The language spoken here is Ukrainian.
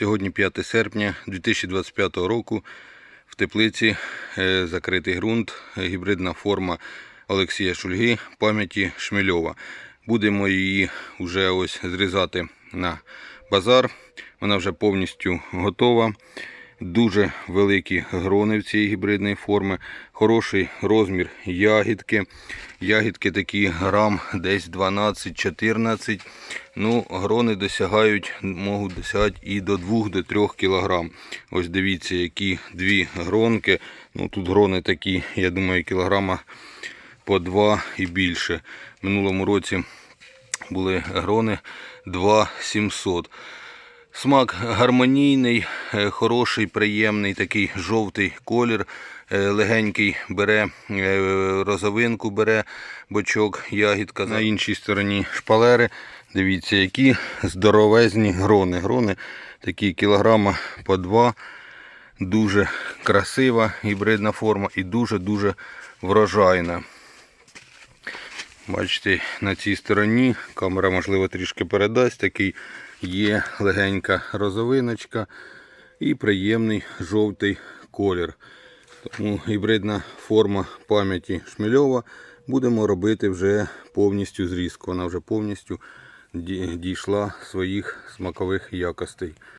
Сьогодні 5 серпня 2025 року. В теплиці е, закритий ґрунт, е, гібридна форма Олексія Шульги пам'яті Шмельова. Будемо її вже ось зрізати на базар. Вона вже повністю готова. Дуже великі грони в цієї гібридної форми, хороший розмір ягідки. Ягідки такі грам десь 12-14. Ну, грони досягають, можуть досягати і до 2-3 кг. Ось дивіться, які дві гронки. Ну, тут грони такі, я думаю, кілограма по 2 і більше. Минулому році були грони 2700. Смак гармонійний, е, хороший, приємний, такий жовтий колір, е, легенький бере е, розовинку, бере бочок, ягідка. На іншій стороні шпалери. Дивіться, які здоровезні грони. Грони такі кілограма по два. Дуже красива гібридна форма і дуже-дуже врожайна. Бачите, на цій стороні камера, можливо, трішки передасть. Такий є легенька розовиночка і приємний жовтий колір. Тому гібридна форма пам'яті Шмельова будемо робити вже повністю зрізку. Вона вже повністю ді- дійшла своїх смакових якостей.